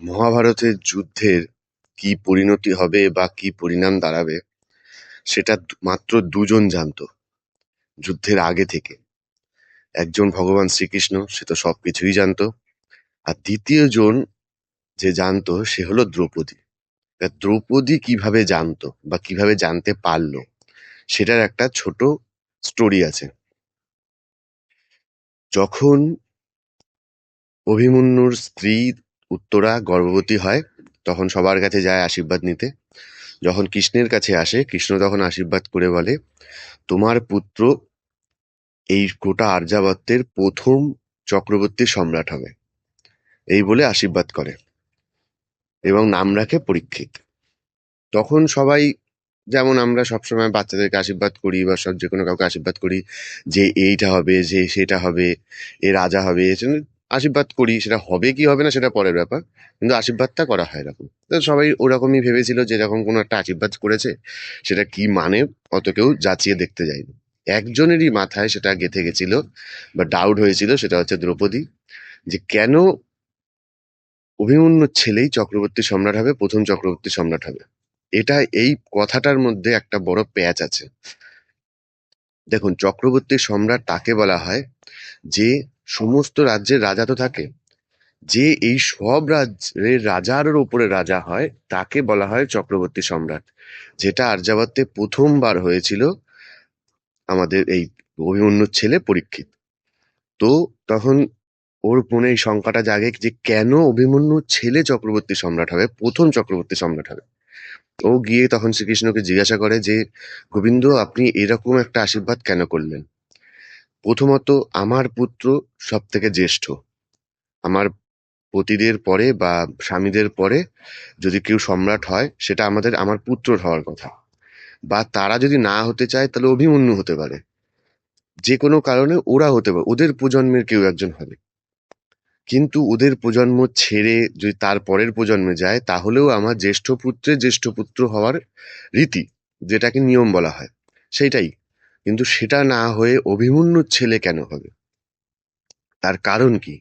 মহাভারতের যুদ্ধের কি পরিণতি হবে বা কি পরিণাম দাঁড়াবে, সেটা মাত্র দুজন জানতো যুদ্ধের আগে থেকে। একজন ভগবান শ্রীকৃষ্ণ, সে তো সব কিছুই জানতো, আর দ্বিতীয় জন যে জানতো, সে হলো দ্রৌপদী। এবার দ্রৌপদী কীভাবে জানতো বা কীভাবে জানতে পারল, সেটার একটা ছোট স্টোরি আছে। যখন অভিমন্যুর স্ত্রী উত্তরা গর্ভবতী হয়, তখন সবার কাছে যায় আশীর্বাদ নিতে। যখন কৃষ্ণের কাছে আসে, কৃষ্ণ তখন আশীর্বাদ করে বলে, তোমার পুত্র এই গোটা আর্যাবত্যের প্রথম চক্রবর্তী সম্রাট হবে। এই বলে আশীর্বাদ করে এবং নাম রাখে পরীক্ষিত। তখন সবাই, যেমন আমরা সবসময় বাচ্চাদেরকে আশীর্বাদ করি বা সব যে কোনো কাউকে আশীর্বাদ করি যে এইটা হবে, যে সেটা হবে, এ রাজা হবে আশীর্বাদ করি, সেটা হবে কি হবে না, সেটা পরের ব্যাপার। কিন্তু আশীর্বাদটা করা হয় এরকম। তো সবাই ওরকমই ভেবেছিল যে এরকম কোনো একটা আশীর্বাদ করেছে, সেটা কি মানে অত কেউ যাচিয়ে দেখতে যায়নি। একজনেরই মাথায় সেটা গেঁথে গেছিল বা ডাউট হয়েছিল, সেটা হচ্ছে দ্রৌপদী, যে কেন অভিমন্যুর ছেলেই চক্রবর্তী সম্রাট হবে, প্রথম চক্রবর্তী সম্রাট হবে? এটা এই কথাটার মধ্যে একটা বড় প্যাচ আছে। দেখুন, চক্রবর্তী সম্রাট তাকে বলা হয় যে সমস্ত রাজ্যের রাজা তো থাকে। যে এই সব রাজ্যের রাজার উপরে রাজা হয়, তাকে বলা হয় চক্রবর্তী সম্রাট। যেটা আর্যাবত্যে প্রথমবার হয়েছিল আমাদের এই অভিমন্যুর ছেলে পরীক্ষিত। তো তখন ওর মনে এই শঙ্কাটা জাগে যে কেন অভিমন্যুর ছেলে চক্রবর্তী সম্রাট হবে, প্রথম চক্রবর্তী সম্রাট হবে? ও গিয়ে তখন শ্রীকৃষ্ণকে জিজ্ঞাসা করে যে, গোবিন্দ, আপনি এরকম একটা আশীর্বাদ কেন করলেন? প্রথমত আমার পুত্র সব থেকে জ্যেষ্ঠ। আমার পতিদের পরে বা স্বামীদের পরে যদি কেউ সম্রাট হয়, সেটা আমাদের, আমার পুত্রর হওয়ার কথা। বা তারা যদি না হতে চায়, তাহলে অভিমন্যু হতে পারে। যে কোনো কারণে ওরা হতে পারে, ওদের প্রজন্মের কেউ একজন হবে। কিন্তু ওদের প্রজন্ম ছেড়ে যদি তার পরের প্রজন্মে যায়, তাহলেও আমার জ্যেষ্ঠ পুত্রের জ্যেষ্ঠ পুত্র হওয়ার রীতি, যেটাকে নিয়ম বলা হয়, সেইটাই। কিন্তু সেটা না হয়ে অভিমন্যুর ছেলে কেন হবে? তার কারণ কি?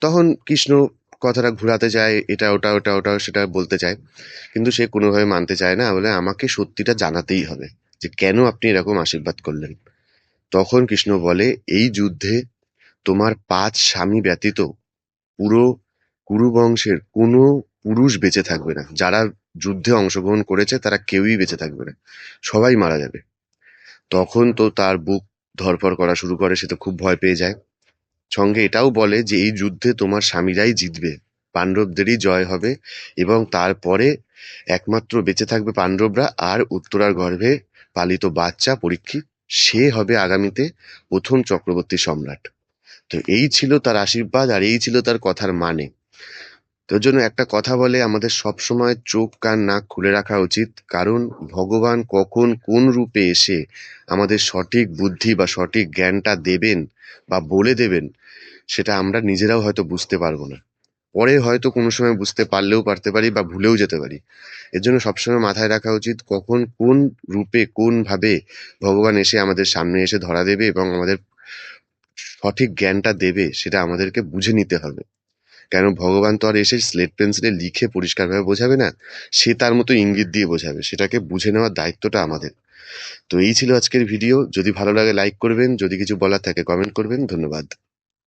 তখন কৃষ্ণ কথাটা ঘোরাতে চায় এটা, ওটা ওটা ওটা, সেটা বলতে চায়। কিন্তু সে কোনোভাবে মানতে চায় না, বলে আমাকে সত্যিটা জানাতেই হবে যে কেন আপনি এরকম আশীর্বাদ করলেন। তখন কৃষ্ণ বলে, এই যুদ্ধে তোমার পাঁচ স্বামী ব্যতীত পুরো কুরু বংশের কোনো পুরুষ বেঁচে থাকবে না। যারা যুদ্ধে অংশগ্রহণ করেছে তারা কেউই বেঁচে থাকবে না। সবাই মারা যাবে। তখন তো তার বুক ধরফর করা শুরু করে, সে তো খুব ভয় পেয়ে যায়। সঙ্গে এটাও বলে যে, এই যুদ্ধে তোমার স্বামীরাই জিতবে, পাণ্ডবদেরই জয় হবে এবং তারপরে একমাত্র বেঁচে থাকবে পাণ্ডবরা আর উত্তরার গর্ভে পালিত বাচ্চা পরীক্ষিত সে হবে আগামীতে প্রথম চক্রবর্তী সম্রাট। তো এই ছিল তার আশীর্বাদ আর এই ছিল তার কথার মানে। তোর জন্য একটা কথা বলে আমাদের সবসময় চোখ কান নাক খুলে রাখা উচিত। কারণ ভগবান কখন কোন রূপে এসে আমাদের সঠিক বুদ্ধি বা সঠিক জ্ঞানটা দেবেন বা বলে দেবেন, সেটা আমরা নিজেরাও হয়তো বুঝতে পারব না। পরে হয়তো কোনো সময় বুঝতে পারলেও পারতে পারি বা ভুলেও যেতে পারি। এর জন্য সবসময় মাথায় রাখা উচিত কখন কোন রূপে কোন ভাবে ভগবান এসে আমাদের সামনে এসে ধরা দেবে এবং আমাদের সঠিক জ্ঞানটা দেবে, সেটা আমাদেরকে বুঝে নিতে হবে। কেন ভগবান তো আর এসে স্লেট পেন্সিলে লিখে পরিষ্কারভাবে বোঝাবে না? সে তার মতো ইঙ্গিত দিয়ে বোঝাবে। সেটাকে বুঝে নেওয়ার দায়িত্বটা আমাদের। তো এই ছিল আজকের ভিডিও যদি ভালো লাগে লাইক করবেন। যদি কিছু বলার থাকে কমেন্ট করবেন। ধন্যবাদ।